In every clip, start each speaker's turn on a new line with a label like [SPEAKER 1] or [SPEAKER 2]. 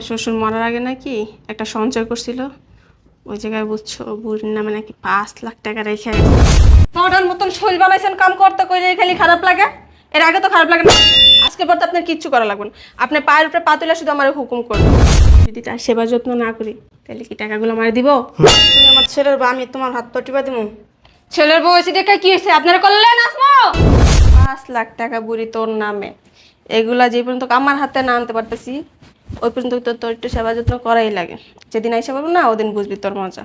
[SPEAKER 1] আমার শ্বশুর মরার আগে নাকি একটা সঞ্চয় করছিল। ওই জায়গায় বুঝছ বুড়ির নামে নাকি পাঁচ লাখ টাকা রেখে
[SPEAKER 2] নটার মতন শৈল বানাইছেন কাম করতে কইলে খালি খারাপ লাগে। এর আগে তো খারাপ লাগে না। আজকের পর তো আপনার কিচ্ছু করা লাগবে না। আপনি পায়ের উপরে পা তুলে শুধু আমার হুকুম করবেন
[SPEAKER 1] যদি তার সেবা যত্ন না করি তাহলে কি টাকাগুলো আমার দিব?
[SPEAKER 3] তুমি আমার ছেলের বা আমি তোমার হাত পটিবা দিব
[SPEAKER 2] ছেলের বউ এসে দেখে কি হয়েছে? আপনারা করলেন আসমো
[SPEAKER 1] পাঁচ লাখ টাকা বুড়ি তোর নামে। এগুলা যে পর্যন্ত আমার হাতে না আনতে পারতেছি ওই পর্যন্ত তো তোর একটু সেবা যত্ন করাই লাগে। যেদিন আইসা পাবো না ওদিন বুঝবি তোর মজা।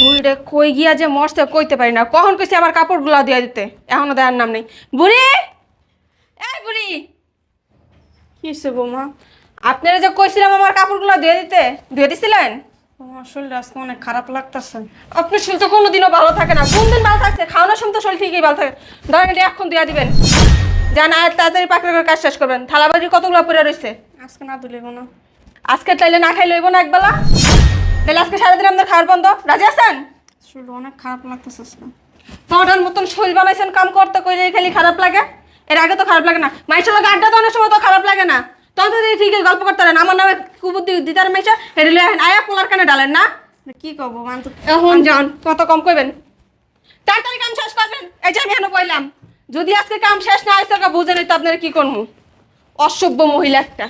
[SPEAKER 2] বুড়িটা কই গিয়া যে মরছে কইতে পারি না। কখন কইছি আমার কাপড়গুলো দিয়া দিতে? এখনও দেওয়ার নাম নেই। বুড়ি! এই বুড়ি!
[SPEAKER 3] কি হয়েছে বৌমা?
[SPEAKER 2] আপনারা যে কইছিলাম আমার কাপড়গুলো দিয়ে দিতে দিয়ে দিছিলেন?
[SPEAKER 3] আমার শরীর আজকে অনেক খারাপ লাগতেছে।
[SPEAKER 2] আপনার শরীর তো কোনোদিনও ভালো থাকে না। কোন দিন ভালো থাকছে? খাওয়ানোর সময় তো শরীর ঠিকই ভালো থাকে। ধরেন এটা এখন দিয়ে দিবেন। যান আর তাড়াতাড়ি পাকড়ে করে কাজ শেষ করবেন। থালাবাড়ি কতগুলো পরে রয়েছে
[SPEAKER 3] আজকে না দিলে না
[SPEAKER 2] আজকে তাইলে না খাই লইব না একবেলা? তাহলে আজকে সারাদিন আপনার খাওয়ার বন্ধ। রাজি আছেন?
[SPEAKER 3] শরীর অনেক খারাপ লাগতেছে আজকে।
[SPEAKER 2] নটার মতন শরীর বানাইছেন কাম করতে কইলে খালি খারাপ লাগে। এর আগে তো খারাপ লাগে না। মাইসের লোক আড্ডা দেওয়ার সময় তো খারাপ লাগে না। তখন তো ঠিক গল্প করতে পারেন। আমার নামে কুবুদ্ধি দিতার মাইসা হেঁটে আয়া পোলার কানে ডালেন না?
[SPEAKER 3] কি করব আমি তো
[SPEAKER 2] এখন যান কত কম কইবেন? তাড়াতাড়ি কাম শেষ করবেন। এই যে আমি হেন কইলাম। যদি আজকে কাম শেষ না হয় তো বুঝে তো আপনারা কি করব অসভ্য মহিলা একটা।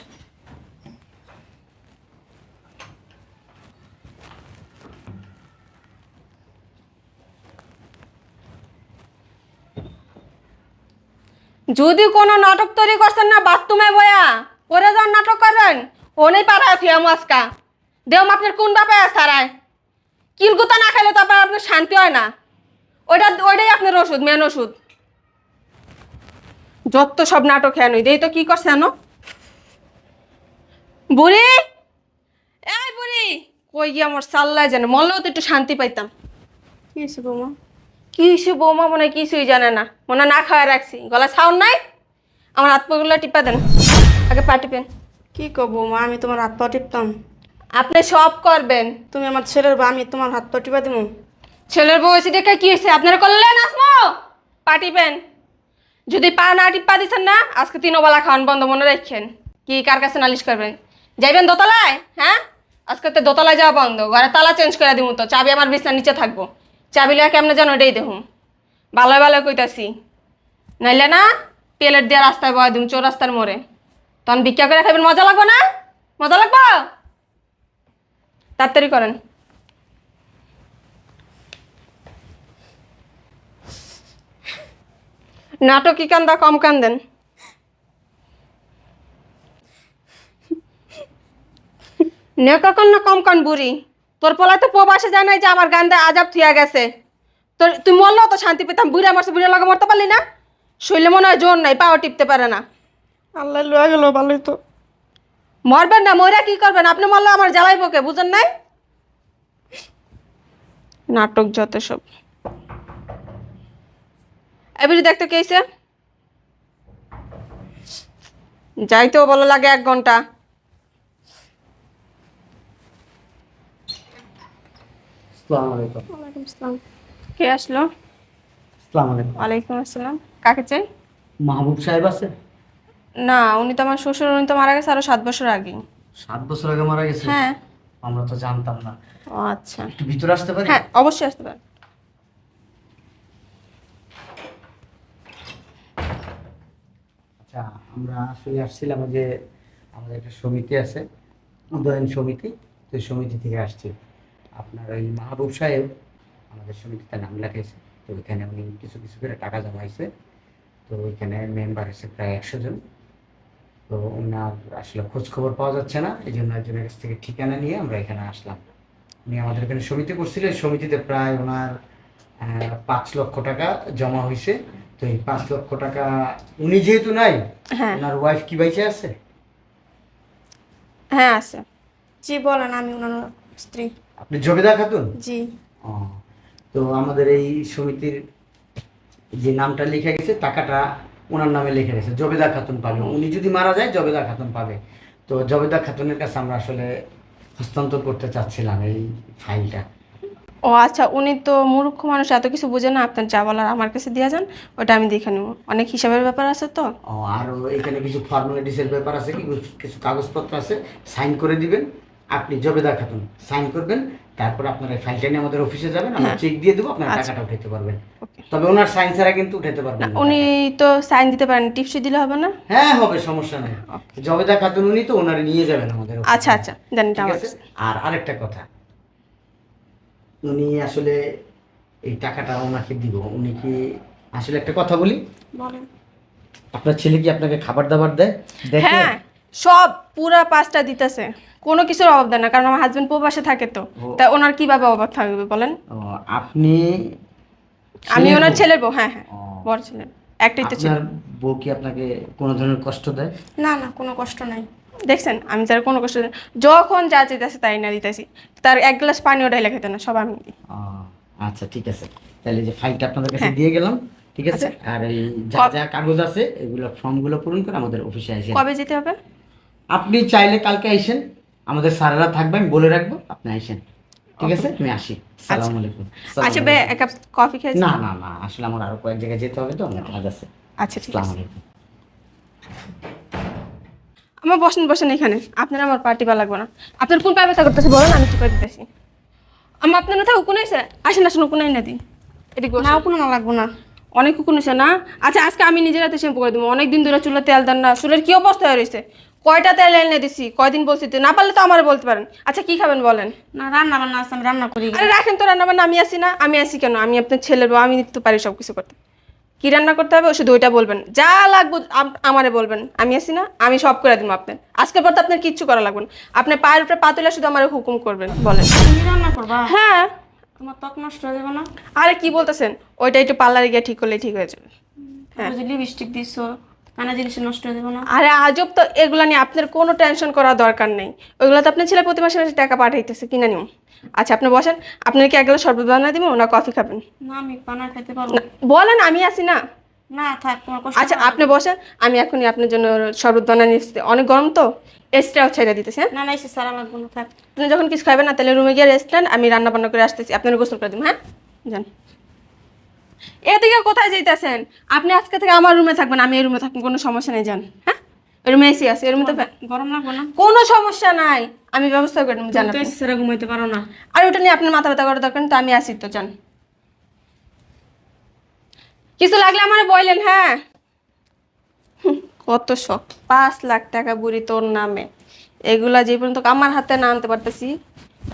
[SPEAKER 2] যদি কোনো নাটক তৈরি করছেন না, বাথরুমে বয়া পরে যান নাটক করবেন ও নেই পাড়ায় ফিয়াম আজকা দেও আপনার কোন ব্যাপারে সারায়। কিলগুতা না খাইলে তো আবার আপনার শান্তি হয় না। ওইটা, ওইটাই আপনার ওষুধ মেন ওষুধ। যত সব নাটক হেন দেই তো কি করছে হেন বুড়ি! এই বুড়ি! কই গিয়ে আমার সাল্লায় জানে মরলেও তো একটু শান্তি পাইতাম।
[SPEAKER 3] কি হয়েছে বৌমা?
[SPEAKER 2] কি হয়েছে বৌমা মনে হয় কিছুই জানে না। মনে না খাওয়া রাখছি। গলা সাউন্ড নাই? আমার হাত পাগুলো টিপা দেন। আগে পা টিপেন।
[SPEAKER 3] কি করব বৌমা আমি তোমার হাত পা টিপতাম।
[SPEAKER 2] আপনি সব করবেন।
[SPEAKER 3] তুমি আমার ছেলের বা আমি তোমার হাত পটিবা দিব
[SPEAKER 2] ছেলের বউ এসে দেখে কি হয়েছে? আপনারা করলেন আসমো? পা টিপেন। যদি পা না টিপা দিচ্ছেন না আজকে তিনবেলা খাওয়ান বন্ধ মনে রাখছেন কি কার কাছে নালিশ করবেন? যাইবেন দোতলায়? হ্যাঁ? আজকে তো দোতলায় যাওয়া বন্ধ। ঘরে তালা চেঞ্জ করে দিব তো। চাবি আমার বিছনার নিচে থাকব। চাবি লয়া কেমনে যেন এটাই দেখুন ভালো ভালো কইতাছি, নাইলে না তেলের দিয়ে রাস্তায় বয়া দিম, চোর রাস্তার মোড়ে। তখন ভিক্ষা করে খাবেন মজা লাগবো না? মজা লাগবো? তাড়াতাড়ি করেন। নাটকই কান্দা, কম কান্দেন। নেকা কান্না কম কান বুড়ি। তোর পোলা তো প্রবাসে যায় নাই যে আমার গান্দা আজাব থুয়া গেছে। তোর তুই মরলেও তো শান্তি পেতাম বুড়া মারছে বুড়া লাগে মরতে পারলি না? শরীরে মনে হয় জোর নাই পাও টিপতে পারে না।
[SPEAKER 3] আল্লাহ লয়ে গেল ভালোই তো।
[SPEAKER 2] মরবেন না মরা কি করবেন? আপনি মরলে আমার জ্বালাই কে বুঝেন নাই? নাটক যত সব। এবারে দেখতে কেছে যাইতেও ভালো লাগে এক ঘণ্টা।
[SPEAKER 4] আসসালামু আলাইকুম।
[SPEAKER 1] ওয়ালাইকুম আসসালাম। কে আসলো?
[SPEAKER 4] আসসালামু আলাইকুম।
[SPEAKER 1] ওয়ালাইকুম আসসালাম। কাকে চাই?
[SPEAKER 4] মাহবুব সাহেব আছে?
[SPEAKER 1] না উনি তো আমার শ্বশুর উনি তো মারা গেছে আরও সাত বছর আগে
[SPEAKER 4] সাত বছর আগে মারা গেছে?
[SPEAKER 1] হ্যাঁ।
[SPEAKER 4] আমরা তো জানতাম না।
[SPEAKER 1] ও আচ্ছা।
[SPEAKER 4] একটু ভিতরে আসতে পারি?
[SPEAKER 1] হ্যাঁ অবশ্যই আসতে পারেন।
[SPEAKER 4] আচ্ছা আমরা আসলে আসছিলাম যে আমাদের একটা সমিতি আছে উদয়ন সমিতি তো সমিতি থেকে আসছি। আপনার ওই মাহবুব সাহেব আমাদের সমিতিতে নাম লেখাইছে তো ওইখানে উনি কিছু কিছু করে টাকা জমাইছে। তো ওইখানে মেম্বার হয়েছে প্রায় একশো জন। তো ওনার আসলে খোঁজ খবর পাওয়া যাচ্ছে না এই জন্য একজনের কাছ থেকে ঠিকানা নিয়ে আমরা এখানে আসলাম। উনি আমাদের এখানে সমিতি করছিল সমিতিতে প্রায় ওনার পাঁচ লক্ষ টাকা জমা হয়েছে তো এই পাঁচ লক্ষ টাকা উনি যেহেতু নাই
[SPEAKER 1] হ্যাঁ।
[SPEAKER 4] ওনার ওয়াইফ কি বাইচে আছে?
[SPEAKER 1] হ্যাঁ আছে।
[SPEAKER 3] জি বলেন আমি ওনার স্ত্রী।
[SPEAKER 4] আপনি জবেদা খাতুন?
[SPEAKER 3] জি।
[SPEAKER 4] তো আমাদের এই সমিতির যে নামটা লিখে গেছে টাকাটা ওনার নামে লিখে গেছে জবেদা খাতুন পাবে। উনি যদি মারা যায় জবেদা খাতুন পাবে। তো জবেদা খাতুনের কাছে আমরা আসলে হস্তান্তর করতে চাচ্ছিলাম এই ফাইলটা।
[SPEAKER 2] ও আচ্ছা উনি তো মূর্খ মানুষ এত কিছু বুঝে না। আপনার যা বলার আমার কাছে দিয়ে যান ওটা আমি দেখে নেব। অনেক হিসাবের ব্যাপার আছে তো।
[SPEAKER 4] ও আর এখানে কিছু ফর্মালিটিসের ব্যাপার আছে কি? কিছু কাগজপত্র আছে সাইন করে দিবেন। আপনি জবেদা খাতুন সাইন করবেন তারপর আপনার ফাইলটা নিয়ে আমাদের অফিসে যাবেন আমরা চেক দিয়ে দেবো আপনার টাকাটা উঠাতে পারবেন। তবে ওনার সাইন ছাড়া কিন্তু উঠাতে পারবেন
[SPEAKER 2] উনি তো সাইন দিতে পারেন টিপসই দিলে হবে না?
[SPEAKER 4] হ্যাঁ হবে সমস্যা নেই। জবেদা খাতুন উনি তো ওনারে নিয়ে যাবেন আমাদের
[SPEAKER 2] আচ্ছা আচ্ছা জানি
[SPEAKER 4] আর আরেকটা কথা। উনি আসলে এই টাকাটা ওনাকে দিব উনি কি আসলে একটা কথা বলি?
[SPEAKER 5] বলেন।
[SPEAKER 4] আপনার ছেলে কি আপনাকে খাবার দাবার দেয়?
[SPEAKER 2] হ্যাঁ সব পুরা পাঁচটা দিতেছে। কোনো কিছুর অভাব দেয় না কারণ আমার হাজবেন্ড প্রবাসে থাকে তো। তা ওনার কীভাবে অভাব থাকবে বলেন?
[SPEAKER 4] আপনি
[SPEAKER 2] আমি ওনার ছেলের বউ হ্যাঁ হ্যাঁ বড় ছেলের। একটাই তো ছেলে।
[SPEAKER 4] বউ কি আপনাকে কোনো ধরনের কষ্ট দেয়?
[SPEAKER 5] না না কোনো কষ্ট নাই।
[SPEAKER 2] দেখছেন আমি তার কোনো কষ্ট যখন যা চাইতেছে তাই না দিতেছি। তার এক গ্লাস পানি ওটাই লেখাতে না সব আমি দিই।
[SPEAKER 4] আচ্ছা ঠিক আছে। তাহলে যে ফাইলটা আপনাদের কাছে দিয়ে গেলাম ঠিক আছে? আর এই যা যা কাগজ আছে এগুলো ফর্মগুলো পূরণ করে আমাদের অফিসে আসেন।
[SPEAKER 2] কবে যেতে হবে?
[SPEAKER 4] আপনি চাইলে কালকে আইসেন আমাদের স্যারেরা থাকবে আমি বলে রাখব আপনি আইসেন। ঠিক আছে? আমি আসি। সালাম আলাইকুম।
[SPEAKER 2] আচ্ছা বে এক কাপ কফি খেয়েছি
[SPEAKER 4] না না না আসলে আমার আরও কয়েক জায়গায় যেতে হবে তো আমার কাজ আছে।
[SPEAKER 2] আচ্ছা ঠিক
[SPEAKER 4] সালাম
[SPEAKER 2] আছে।
[SPEAKER 4] আলাইকুম।
[SPEAKER 2] আমার বসেন বসেন এখানে। আপনার আমার পার্টি বা লাগবে না। আপনার কোন পায়ে ব্যথা করতেছে বলেন আমি ঠিক করে দিতেছি। আমার আপনার না থাকুক কোনাইছে আসেন আসেন কোনাই না দিই। এদিকে বসেন।
[SPEAKER 5] নাও কোনো না লাগবো না।
[SPEAKER 2] অনেক হয়েছে না? আচ্ছা আজকে আমি নিজের হাতে শ্যাম্পু করে দেবো। অনেক দিন ধরে চুলে তেল দেন না। চুলের কি অবস্থা হয়ে রয়েছে? কয়টা তেল এনে দিছি? কয়দিন বলছি তো? না পারলে তো আমার বলতে পারেন। আচ্ছা কি খাবেন বলেন?
[SPEAKER 5] না রান্না বান্না আছে আমি রান্না করি।
[SPEAKER 2] আরে রাখেন তো রান্না বান্না আমি আসি না আমি আসি কেন? আমি আপনার ছেলের বউ আমি তো পারি সব কিছু করতে। কি রান্না করতে হবে? শুধু ওইটা বলবেন। যা লাগবে আমারে বলবেন। আমি আসি না আমি সব করে দিব আপনার। আজকের পর তো আপনার কিচ্ছু করা লাগবে না। আপনার পায়ের উপরে পাতলে শুধু আমার হুকুম করবেন বলেন।
[SPEAKER 5] তুমি রান্না করবা?
[SPEAKER 2] হ্যাঁ।
[SPEAKER 5] তোমার ত্বক নষ্ট হয়ে যাবে না?
[SPEAKER 2] আরে কি বলতেছেন? ওইটা একটু পার্লারে গিয়ে ঠিক করলে ঠিক হয়ে যাবে। হ্যাঁ।
[SPEAKER 5] লিপস্টিক দিছো। জিনিস নষ্ট হয়ে না।
[SPEAKER 2] আরে আজব তো এগুলা নিয়ে আপনার কোনো টেনশন করার দরকার নেই। ওইগুলো তো আপনার ছেলে প্রতি মাসে মাসে টাকা পাঠাইতেছে কিনে নিও আচ্ছা আপনি বসেন আপনার কি একগুলো শরবত বানা দিব না কফি খাবেন?
[SPEAKER 5] না আমি পারব
[SPEAKER 2] বলেন আমি আসি না।
[SPEAKER 5] না থাক তোমার কষ্ট
[SPEAKER 2] আচ্ছা আপনি বসেন আমি এখনই আপনার জন্য শরবত বানা নিয়ে এসেছি। অনেক গরম তো এক্সট্রাও ছেড়ে দিতেছি হ্যাঁ?
[SPEAKER 5] না না এসে থাক।
[SPEAKER 2] আপনি যখন কিছু খাবেন না তাহলে রুমে গিয়ে রেস্ট নেন আমি রান্না বান্না করে আসতেছি আপনার গোসল করে দিব হ্যাঁ? যান। এদিকে কোথায় যাইতেছেন? আপনি আজকে থেকে আমার রুমে থাকবেন আমি এই রুমে থাকবেন কোনো সমস্যা নেই যান। হ্যাঁ? রুমে এসি আছে এই রুমে
[SPEAKER 5] গরম লাগবো না।
[SPEAKER 2] কোনো সমস্যা নাই আমি ব্যবস্থা করে নেব জান
[SPEAKER 5] তো
[SPEAKER 2] আপনি।
[SPEAKER 5] এসে সারা ঘুমাইতে পারো না।
[SPEAKER 2] আর ওটা নিয়ে আপনার মাথা ব্যথা করার দরকার তো আমি আসি তো যান। কিছু লাগলে আমার বললেন হ্যাঁ? কত শখ। পাঁচ লাখ টাকা বুড়ি তোর নামে। এগুলা যে পর্যন্ত আমার হাতে না আনতে পারতেছি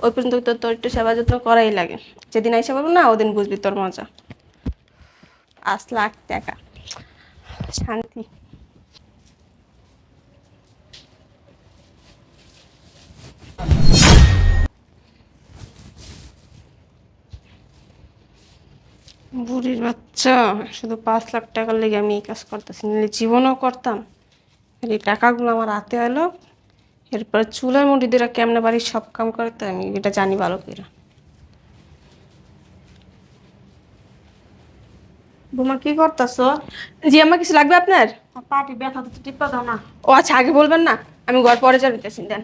[SPEAKER 2] ওই পর্যন্ত তো তোর একটু সেবা যত্ন করাই লাগে। যেদিন আইসা পারব না ওদিন বুঝবি তোর মজা। পাঁচ লাখ টাকা। শান্তি। বুড়ির বাচ্চা, শুধু পাঁচ লাখ টাকার লেগে আমি এই কাজ করতেছি। নাহলে জীবনও করতাম। এই টাকাগুলো আমার হাতে এলো এরপর চুলের মুড়ি দিয়ে কেমনে বাড়ির সব কাম করতে আমি এটা জানি ভালো করে
[SPEAKER 5] বোমা কি করতেছো?
[SPEAKER 2] জি আমার কিছু লাগবে আপনার?
[SPEAKER 5] পাটি ব্যথা তো টিপা দাও না।
[SPEAKER 2] ও আচ্ছা আগে বলবেন না আমি ঘর পরে যাব দেন।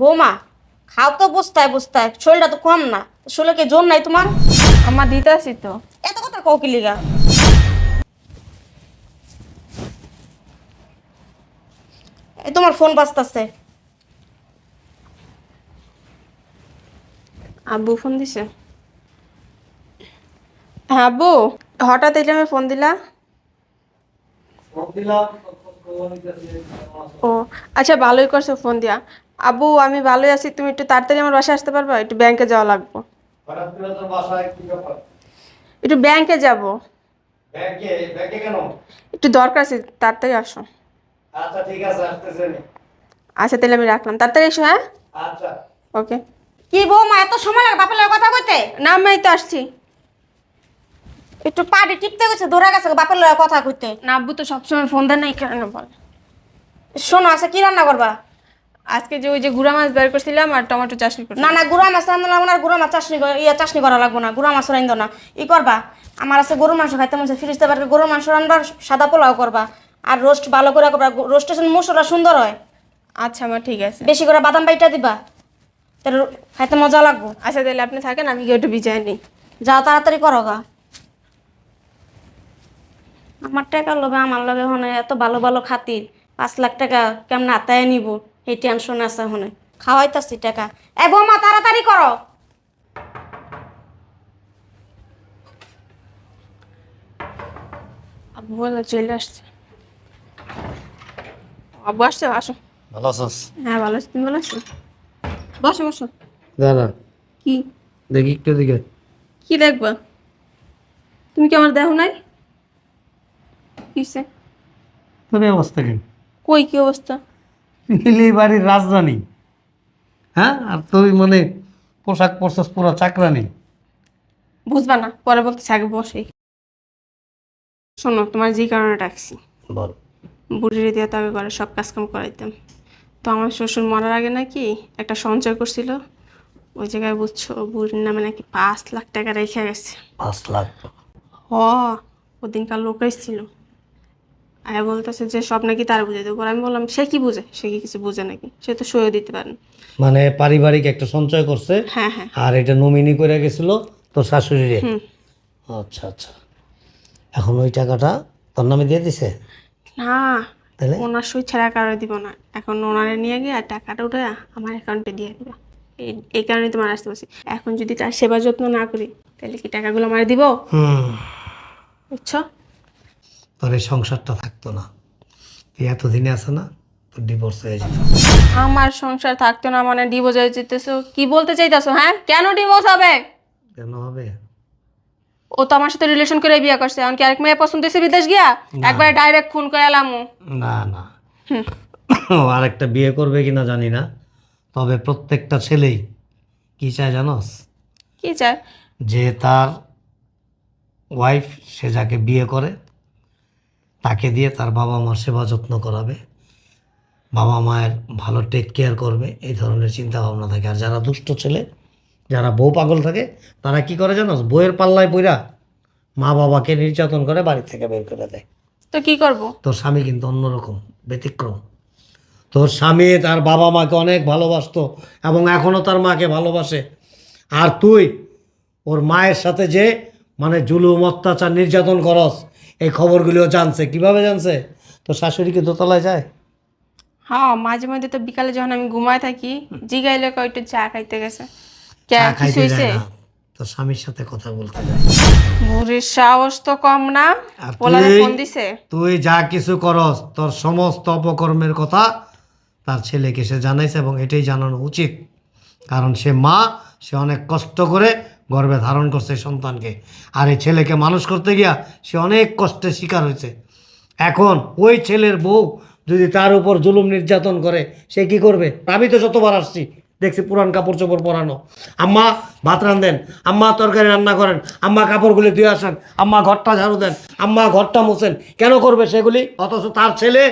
[SPEAKER 5] বৌমা খাও তো বুঝতায় বুঝতায় শরীরটা তো কম না শরীরে কি জোর নাই তোমার?
[SPEAKER 2] আমার দিতে আসি তো।
[SPEAKER 5] এত কথা কও কি লিগা? তোমার ফোন বাজতাছে।
[SPEAKER 2] আব্বু ফোন দিছে? হ্যাঁ আব্বু হঠাৎ এই টাইমে ফোন দিলা? ও আচ্ছা ভালোই করছ ফোন দিয়া। আব্বু আমি ভালোই আছি তুমি একটু তাড়াতাড়ি আমার বাসায় আসতে পারবা? একটু ব্যাংকে যাওয়া লাগবো। একটু ব্যাংকে যাব।
[SPEAKER 3] ব্যাংকে ব্যাংকে কেন
[SPEAKER 2] একটু দরকার আছে তাড়াতাড়ি আসো।
[SPEAKER 3] আচ্ছা ঠিক আছে আসতেছে
[SPEAKER 2] আচ্ছা তাহলে আমি রাখলাম। তাড়াতাড়ি এসো হ্যাঁ?
[SPEAKER 3] আচ্ছা।
[SPEAKER 2] ওকে
[SPEAKER 5] কি বৌমা এত সময় লাগে বাপের লগে কথা কইতে?
[SPEAKER 2] না আমি তো আসছি।
[SPEAKER 5] একটু পাটি টিপতে গেছে ধরা গেছে বাপের লগে কথা কইতে।
[SPEAKER 2] না আব্বু তো সবসময় ফোন দেয় না এই কারণে বল?
[SPEAKER 5] শোনো আছে কি রান্না করবা?
[SPEAKER 2] আজকে যে ওই যে গুড়া মাছ বের করছিলাম আর টমেটো চাটনি করছিলাম
[SPEAKER 5] না না গুড়া মাছ রান্না লাগবো না গুড়া মাছ চাষনি ইয়ে চাষনি করা লাগবো না গুড়া মাছ রান্ধো না। ই করবা আমার আছে গরু মাংস খাইতে মনে ফ্রিজ দেবার গরু মাংস রান্নার সাদা পোলাও করবা। আর রোস্ট ভালো করে করবা রোস্টের মশলা সুন্দর হয়।
[SPEAKER 2] আচ্ছা আমার ঠিক আছে।
[SPEAKER 5] বেশি করে বাদাম বাইটা দিবা। তোর খাইতে মজা লাগবো।
[SPEAKER 2] আচ্ছা তাহলে আপনি থাকেন আমি গিয়ে একটু বিজায় নিই।
[SPEAKER 5] যাও তাড়াতাড়ি করো গা। আমার টাকা লোভে আমার লগে হনে এত ভালো ভালো খাতির। পাঁচ লাখ টাকা কেমন আতায় নিব? এই টেনশন আছে হনে। খাওয়াইতাছি টাকা। এ বৌমা তাড়াতাড়ি করো।
[SPEAKER 2] আব্বু বলে চলে আসছে। আব্বু আসছে আসো।
[SPEAKER 4] ভালো আছিস?
[SPEAKER 2] হ্যাঁ ভালো আছি। তুমি ভালো আছো? বসো বসো।
[SPEAKER 4] দাদা
[SPEAKER 2] কি?
[SPEAKER 4] দেখি একটু দিকে
[SPEAKER 2] কি দেখবা? তুমি কি আমার দেখো নাই? কিসে?
[SPEAKER 4] তোর এই অবস্থা কেন?
[SPEAKER 2] কই কি অবস্থা?
[SPEAKER 4] মিলি বাড়ির রাজধানী। হ্যাঁ? আর তুই মানে পোশাক পরছস পুরো চাকরানি।
[SPEAKER 2] বুঝবা না পরে বলতেছি আগে বসে। শোনো তোমার যে কারণে ডাকছি।
[SPEAKER 4] বল।
[SPEAKER 2] বুড়ির দিয়ে তবে করে সব কাজকাম করাইতাম। তো আমার শ্বশুর মরার আগে নাকি একটা সঞ্চয় করছিল। ওই জায়গায় বুঝছ বুড়ির নামে নাকি পাঁচ লাখ টাকা রেখে গেছে।
[SPEAKER 4] পাঁচ লাখ?
[SPEAKER 2] হ ওদিনকার লোক ছিল আয়া বলতেছে যে সব নাকি তার বুঝে দেবো। আমি বললাম সে কি বুঝে? সে কি কিছু বুঝে নাকি? সে তো সইও দিতে পারেন
[SPEAKER 6] মানে পারিবারিক একটা সঞ্চয় করছে।
[SPEAKER 2] হ্যাঁ হ্যাঁ।
[SPEAKER 6] আর এটা নমিনি করে গেছিল তোর শাশুড়িরে। আচ্ছা আচ্ছা। এখন ওই টাকাটা তোর নামে দিয়ে দিছে?
[SPEAKER 2] না
[SPEAKER 6] তাহলে?
[SPEAKER 2] ওনার সই ছাড়া কারও দিব না। এখন ওনারে নিয়ে গিয়ে আর টাকাটা উঠে আমার অ্যাকাউন্টে দিয়ে দিবা। এই কারণে তোমার আসতে বলছি। এখন যদি তার সেবা যত্ন না করি তাহলে কি টাকাগুলো আমার দিব?
[SPEAKER 6] হুম।
[SPEAKER 2] বুঝছ?
[SPEAKER 6] তোর এই সংসারটা থাকতো না। তুই এতদিনে আছে না তোর ডিভোর্স হয়ে যেত
[SPEAKER 2] আমার সংসার থাকতো না মানে ডিভোর্স হয়ে যেতেছো। কি বলতে চাইতেছো হ্যাঁ? কেন ডিভোর্স হবে?
[SPEAKER 6] কেন হবে?
[SPEAKER 2] ও তো আমার সাথে রিলেশন করে বিয়ে করছে। এমনকি আরেক মেয়ে পছন্দ হয়েছে বিদেশ গিয়া? একবারে ডাইরেক্ট খুন করে এলাম।
[SPEAKER 6] না না। ও আরেকটা বিয়ে করবে কিনা জানি না। তবে প্রত্যেকটা ছেলেই কি চায় জানোস?
[SPEAKER 2] কি চায়?
[SPEAKER 6] যে তার ওয়াইফ সে যাকে বিয়ে করে তাকে দিয়ে তার বাবা মার সেবা যত্ন করাবে। বাবা মায়ের ভালো টেক কেয়ার করবে। এই ধরনের চিন্তা ভাবনা থাকে। আর যারা দুষ্ট ছেলে যারা বউ পাগল থাকে তারা কি করে জানোস বইয়ের পাল্লায় পইরা মা বাবাকে নির্যাতন করে বাড়ি থেকে বের করে দেয়।
[SPEAKER 2] তো কি করব?
[SPEAKER 6] তোর স্বামী কিন্তু অন্যরকম ব্যতিক্রম। তোর স্বামী তার বাবা মাকে অনেক ভালোবাসতো এবং এখনও তার মাকে ভালোবাসে। আর তুই ওর মায়ের সাথে যে মানে জুলুম অত্যাচার নির্যাতন করস এই খবরগুলিও জানছে। কীভাবে জানছে? তোর শাশুড়ি কি দোতলায় যায়?
[SPEAKER 2] হ্যাঁ মাঝে মাঝে তো বিকালে যখন আমি ঘুমায় থাকি জিগাইলে কয়টা চা খাইতে গেছে।
[SPEAKER 6] চা খাইতে যায় না। তোর স্বামীর সাথে কথা বলতে যায়।
[SPEAKER 2] বুড়ির সাহস তো কম না।
[SPEAKER 6] আর
[SPEAKER 2] পোলারে
[SPEAKER 6] তুই-
[SPEAKER 2] ফোন দিছে?
[SPEAKER 6] তুই যা কিছু করস তোর সমস্ত অপকর্মের কথা তার ছেলেকে সে জানাইছে এবং এটাই জানানো উচিত। কারণ সে মা সে অনেক কষ্ট করে গর্ভে ধারণ করছে এই সন্তানকে। আর এই ছেলেকে মানুষ করতে গিয়া সে অনেক কষ্টের শিকার হয়েছে। এখন ওই ছেলের বউ যদি তার উপর জুলুম নির্যাতন করে সে কি করবে? আমি তো যতবার আসছি দেখছি পুরান কাপড় চোপড় পরানো। আম্মা, ভাত রান্ধেন। আম্মা, তরকারি রান্না করেন। আম্মা, কাপড়গুলি ধুয়ে আসেন। আম্মা, ঘরটা ঝাড়ু দেন। আম্মা, ঘরটা মুছেন। কেন করবে সেগুলি? অথচ তার ছেলে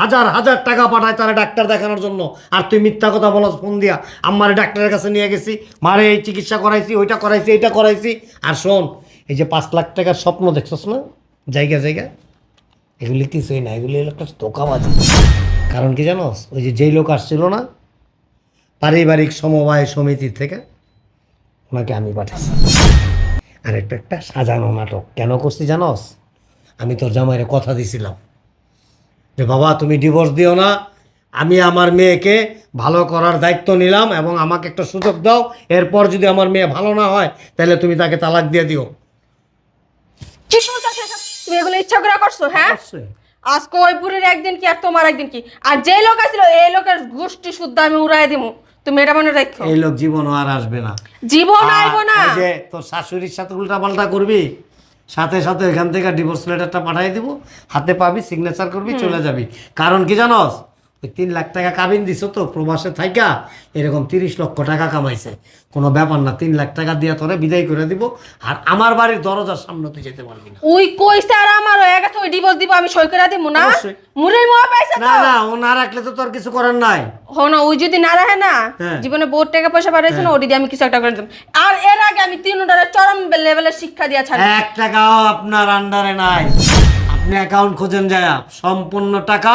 [SPEAKER 6] হাজার হাজার টাকা পাঠায় তারা ডাক্তার দেখানোর জন্য। আর তুই মিথ্যা কথা বলস, ফোন দিয়া। আম্মারে ডাক্তারের কাছে নিয়ে গেছি। মারে, এই চিকিৎসা করাইছি, ওইটা করাইছি, এইটা করাইছি। আর শোন, এই যে পাঁচ লাখ টাকার স্বপ্ন দেখছস না? জায়গা জায়গা এগুলি কিছুই না, এগুলি একটা ধোকাবাজি। কারণ কি জানোস? ওই যে যেই লোক আসছিল না পারিবারিক সমবায় সমিতি থেকে ওনাকে আমি পাঠাইছি। আর একটা একটা সাজানো নাটক। কেন করছি জানোস? আমি তোর জামাইরে কথা দিছিলাম যে বাবা তুমি ডিভোর্স দিও না। আমি আমার মেয়েকে ভালো করার দায়িত্ব নিলাম এবং আমাকে একটা সুযোগ দাও। এরপর যদি আমার মেয়ে ভালো না হয় তাহলে তুমি তাকে তালাক দিয়ে দিও।
[SPEAKER 2] কি বলতেছো এসব? তুমি এগুলো ইচ্ছা করে করছ হ্যাঁ? আজকে ওই একদিন কি আর তোমার একদিন কি? আর যে লোক আছিল এই লোকের গোষ্ঠী শুদ্ধ আমি উড়াই দিমু। তুমি এটা মনে রাখো।
[SPEAKER 6] এই লোক জীবন আর আসবে না।
[SPEAKER 2] জীবন আসবে না।
[SPEAKER 6] এই যে তোর শাশুড়ির সাথে উল্টা পাল্টা করবি সাথে সাথে এখান থেকে ডিভোর্স লেটারটা পাঠিয়ে দিব হাতে পাবি সিগনেচার করবি চলে যাবি। কারণ কি জানোস? ওই তিন লাখ টাকা কাবিন দিছ তো প্রবাসে থাইকা এরকম তিরিশ লক্ষ টাকা কামাইছে। কোনো ব্যাপার না তিন লাখ টাকা দিয়ে তোরে বিদায় করে দিব আর আমার বাড়ির দরজার সামনে তুই যেতে পারবি না।
[SPEAKER 2] ওই কইছে আর আমার হয়ে গেছে ওই ডিভোর্স দিব আমি সই করে দিমু না। মুড়ির মোয়া পাইছে
[SPEAKER 6] না না ও না রাখলে তো তোর কিছু করার নাই।
[SPEAKER 2] হন ওই যদি না রাখে না
[SPEAKER 6] হ্যাঁ।
[SPEAKER 2] জীবনে বহুত টাকা পয়সা পাঠাইছে না ওটি দিয়ে আমি কিছু একটা করে দিতাম আর এর আগে আমি তিন চরম লেভেলের শিক্ষা দিয়া ছাড়ি।
[SPEAKER 6] এক টাকাও আপনার আন্ডারে নাই। আপনি অ্যাকাউন্ট খোঁজেন যায় সম্পূর্ণ টাকা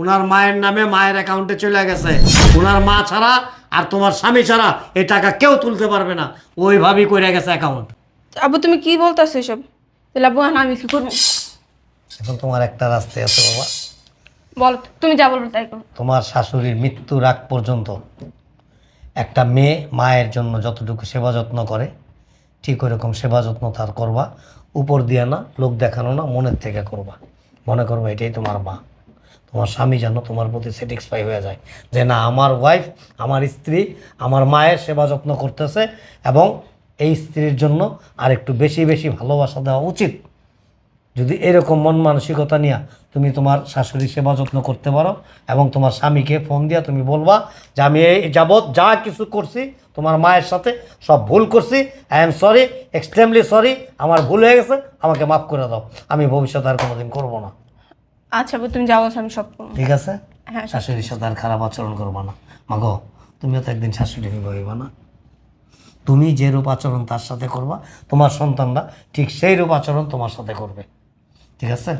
[SPEAKER 6] ওনার মায়ের নামে মায়ের অ্যাকাউন্টে চলে গেছে। ওনার মা ছাড়া আর তোমার স্বামী ছাড়া এই টাকা কেউ তুলতে পারবে না। ওইভাবেই করে গেছে অ্যাকাউন্ট
[SPEAKER 2] আব্বু তুমি কি বলতেছো এসব? তাহলে এখন আমি কি করব?
[SPEAKER 6] এখন তোমার একটা রাস্তায় আছে বাবা।
[SPEAKER 2] বল তুমি যা বলবে তাই করো
[SPEAKER 6] তোমার শাশুড়ির মৃত্যুর আগ পর্যন্ত একটা মেয়ে মায়ের জন্য যতটুকু সেবা যত্ন করে ঠিক ওরকম সেবা যত্ন তার করবা। উপর দিয়ে না লোক দেখানো না মনের থেকে করবা। মনে করবা এটাই তোমার মা। তোমার স্বামী যেন তোমার প্রতি স্যাটিসফাই হয়ে যায়। যে না, আমার ওয়াইফ আমার স্ত্রী, আমার মায়ের সেবা যত্ন করতেছে এবং এই স্ত্রীর জন্য আর একটু বেশি বেশি ভালোবাসা দেওয়া উচিত। যদি এরকম মন মানসিকতা নিয়ে তুমি তোমার শাশুড়ির সেবা যত্ন করতে পারো এবং তোমার স্বামীকে ফোন দিয়া তুমি বলবা যে, আমি এই যাবৎ যা কিছু করছি, তোমার মায়ের সাথে সব ভুল করছি I am sorry extremely sorry আমার ভুল হয়ে গেছে, আমাকে মাফ করে দাও। আমি ভবিষ্যতে আর কোনোদিন করব না।
[SPEAKER 2] আচ্ছা তুমি যা বলছো আমি সব করব।
[SPEAKER 6] ঠিক আছে?
[SPEAKER 2] হ্যাঁ
[SPEAKER 6] শাশুড়ির সাথে আর খারাপ আচরণ করবা না। মাগো তুমিও তো একদিন শাশুড়ি হইবা না? তুমি যে রূপ আচরণ তার সাথে করবা তোমার সন্তানরা ঠিক সেই রূপ আচরণ তোমার সাথে করবে। ঠিক আছে?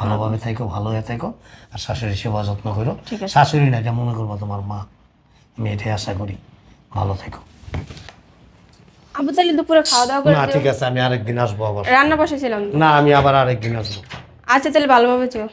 [SPEAKER 6] ভালোভাবে থাকো ভালো হয়ে থাকো আর শাশুড়ি সেবা যত্ন করো।
[SPEAKER 2] ঠিক আছে।
[SPEAKER 6] শাশুড়ি না এটা মনে করব তোমার মা? আমি এটাই আশা করি। ভালো থেকো
[SPEAKER 2] আব্বু তাহলে দুপুরে খাওয়া দাওয়া করে
[SPEAKER 6] না ঠিক আছে আমি আরেকদিন আসব আবার।
[SPEAKER 2] রান্না বসেছিলাম
[SPEAKER 6] না আমি আবার আরেকদিন আসব।
[SPEAKER 2] আচ্ছা তাহলে ভালোভাবে যেও।